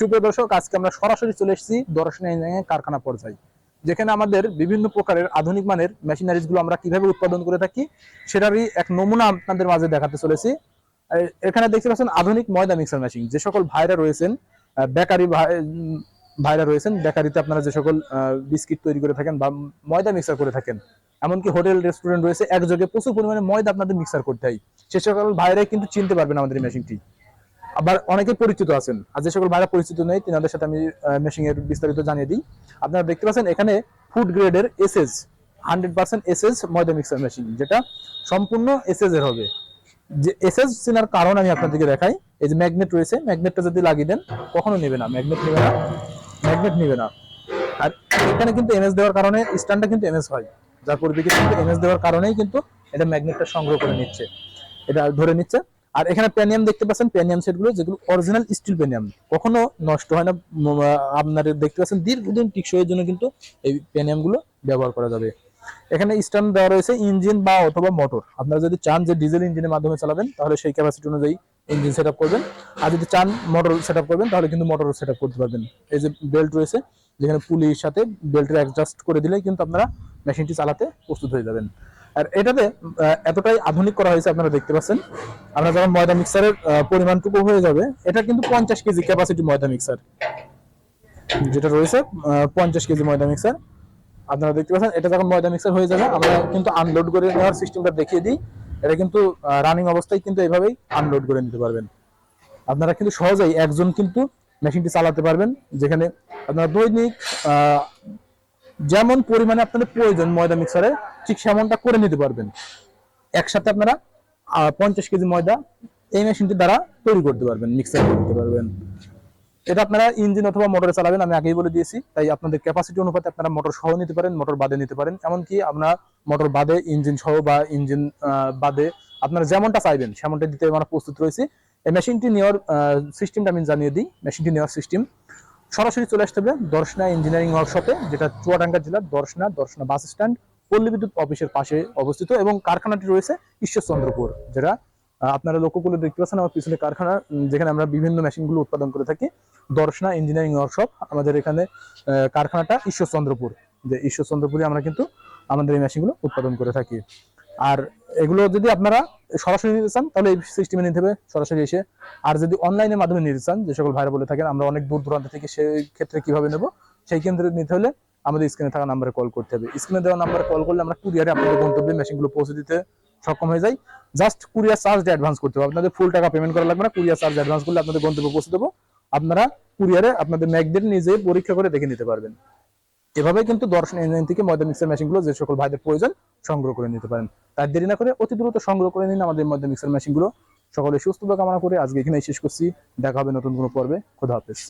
সুপ্রিয় দর্শক, আজকে আমরা সরাসরি চলে এসেছি দর্শন ইঞ্জিনিয়ারিং কারখানা পর্যায়ে, যেখানে আমাদের বিভিন্ন প্রকারের আধুনিক মানের মেশিনারিজগুলো আমরা কীভাবে উৎপাদন করে থাকি, সেটারই এক নমুনা আপনাদের মাঝে দেখাতে চলেছি। এখানে দেখতে পাচ্ছেন আধুনিক ময়দা মিক্সার মেশিন যে সকল ভাইরা রয়েছেন বেকারি ভাইরা রয়েছেন, বেকারিতে আপনারা যে সকল বিস্কিট তৈরি করে থাকেন বা ময়দা মিক্সার করে থাকেন, এমনকি হোটেল রেস্টুরেন্ট রয়েছে, একযোগে প্রচুর পরিমাণে ময়দা আপনাদের মিক্সার করতে হয়। সে সকল ভাইরাই কিন্তু চিনতে পারবেন আমাদের মেশিনটি আবার অনেকে পরিচিত আছেন। আর যে সকল ভাইরা পরিচিত নেই, তিনাদের সাথে আমি মেশিং এর বিস্তারিত জানিয়ে দিই। আপনারা দেখতে পাচ্ছেন, এখানে ফুড গ্রেডের এসএস হান্ড্রেড পার্সেন্ট এসএস ময়দা মিক্সার মেশিন যেটা সম্পূর্ণ এসএস এর হবে। যে এসএস চেনার কারণ আমি আপনাদেরকে দেখাই। এই যে ম্যাগনেট রয়েছে ম্যাগনেটটা যদি লাগিয়ে দেন, কখনো নেবে না ম্যাগনেট নেবে না ম্যাগনেট নেবে না। আর এখানে কিন্তু এমএস দেওয়ার কারণে স্ট্যান্ডটা কিন্তু এমএস হয়। যার পরিপ্রেক্ষিতে কিন্তু এমএস দেওয়ার কারণেই কিন্তু এটা ম্যাগনেটটা সংগ্রহ করে নিচ্ছে। এটা ধরে নিচ্ছে। আর এখানে প্যানিয়াম দেখতে পাচ্ছেন, প্যানিয়াম সেটগুলো যেগুলো অরিজিনাল স্টিল প্যানিয়াম। কখনো নষ্ট হয় না আপনার দেখতে পাচ্ছেন, দীর্ঘদিন টিকসইয়ের জন্য কিন্তু এই প্যানিয়ামগুলো ব্যবহার করা যাবে। এখানে স্ট্যান্ড দেওয়া রয়েছে ইঞ্জিন বা অথবা মোটর। আপনারা যদি চান যে ডিজেল ইঞ্জিনের মাধ্যমে চালাবেন, তাহলে সেই ক্যাপাসিটি অনুযায়ী ইঞ্জিন সেট করবেন। আর যদি চান মোটর সেট করবেন, তাহলে কিন্তু মোটর সেট করতে পারবেন। এই যে বেল্ট রয়েছে, যেখানে পুলির সাথে বেল্টের অ্যাডজাস্ট করে দিলেই কিন্তু আপনারা মেশিনটি চালাতে প্রস্তুত হয়ে যাবেন। আর এটাতে এতটাই আধুনিক করা হয়েছে আপনারা দেখতে পাচ্ছেন। আমরা যখন ময়দা মিক্সারের পরিমাণটুকু হয়ে যাবে। এটা কিন্তু পঞ্চাশ কেজি ক্যাপাসিটি ময়দা মিক্সার। যেটা রয়েছে পঞ্চাশ কেজি ময়দা মিক্সার। আপনারা দেখতে পাচ্ছেন, এটা যখন ময়দা মিক্সার হয়ে যাবে, আমরা কিন্তু আনলোড করে নেওয়ার সিস্টেমটা দেখিয়ে দিই। এটা কিন্তু রানিং অবস্থায় কিন্তু এইভাবেই আনলোড করে নিতে পারবেন। আপনারা কিন্তু সহজেই একজন কিন্তু মেশিনটি চালাতে পারবেন, যেখানে আপনারা দৈনিক যেমন পরিমাণে আপনাদের প্রয়োজন ময়দা মিক্সারে ঠিক সেমনটা করে নিতে পারবেন। একসাথে আপনারা পঞ্চাশ কেজি ময়দা এই মেশিনটি দ্বারা তৈরি করতে পারবেন মিক্সার করতে পারবেন। এটা আপনারা ইঞ্জিন অথবা মোটরে চালাবেন, আমি আগেই বলে দিয়েছি। তাই আপনাদের ক্যাপাসিটি অনুপাতে আপনারা মোটর সহ নিতে পারেন মোটর বাদে নিতে পারেন। এমনকি আপনার মোটর বাদে ইঞ্জিন সহ বা ইঞ্জিন বাদে আপনারা যেমনটা চাইবেন, সেমনটা দিতে আমরা প্রস্তুত রয়েছি। এই মেশিনটি নেওয়ার সিস্টেমটা আমি জানিয়ে দিই। মেশিনটি নেওয়ার সিস্টেম সরাসরি চলে আসতে হবে দর্শনা ইঞ্জিনিয়ারিং ওয়ার্কশপে যেটা চুয়াডাঙ্গা জেলার দর্শনা দর্শনা বাস স্ট্যান্ড পল্লী বিদ্যুৎ অফিসের পাশে অবস্থিত এবং কারখানাটি রয়েছে ঈশ্বরচন্দ্রপুর, যেটা আপনারা লক্ষ্য করলে দেখতে পাচ্ছেন, আমার পিছনে কারখানা যেখানে আমরা বিভিন্ন মেশিনগুলো উৎপাদন করে থাকি। দর্শনা ইঞ্জিনিয়ারিং ওয়ার্কশপ আমাদের এখানে কারখানাটা ঈশ্বরচন্দ্রপুর, যে ঈশ্বরচন্দ্রপুরে আমরা কিন্তু আমাদের এই মেশিনগুলো উৎপাদন করে থাকি। আর এগুলো যদি আপনারা সরাসরি নিতে চান, তাহলে এই সিস্টেমে নিতে হবে সরাসরি এসে। আর যদি অনলাইনের মাধ্যমে নিতে চান, যে সকল ভাইরা বলে থাকেন, আমরা অনেক দূর দূরান্ত থেকে সেই ক্ষেত্রে কীভাবে নেব, সেই কেন্দ্রে নিতে হলে আমাদের স্ক্রিনে থাকা নাম্বারে কল করতে হবে। স্ক্রিনে দেওয়া নাম্বারে কল করলে আমরা কুরিয়ারে আপনাদের গন্তব্যে মেশিনগুলো পৌঁছে দিতে সক্ষম হয়ে যাই। জাস্ট কুরিয়ার চার্জ অ্যাডভান্স করতে হবে। আপনাদের ফুল টাকা পেমেন্ট করা লাগবে না। কুরিয়ার চার্জ অ্যাডভান্স করলে আপনাদের গন্তব্যে পৌঁছে দেবো। আপনারা কুরিয়ারে আপনাদের ম্যাকদের নিজে পরীক্ষা করে দেখে নিতে পারবেন। এভাবে কিন্তু দর্শন ইঞ্জিন থেকে ময়দা মিক্সার মেশিনগুলো যে সকল ভাইদের প্রয়োজন সংগ্রহ করে নিতে পারেন। তার দেরি না করে অতি দ্রুত সংগ্রহ করে নিন আমাদের ময়দা মিক্সার মেশিনগুলো সকলে সুস্থতা কামনা করে আজকে এখানে শেষ করছি। দেখা হবে নতুন কোনো পর্বে। খোদা হাফেজ।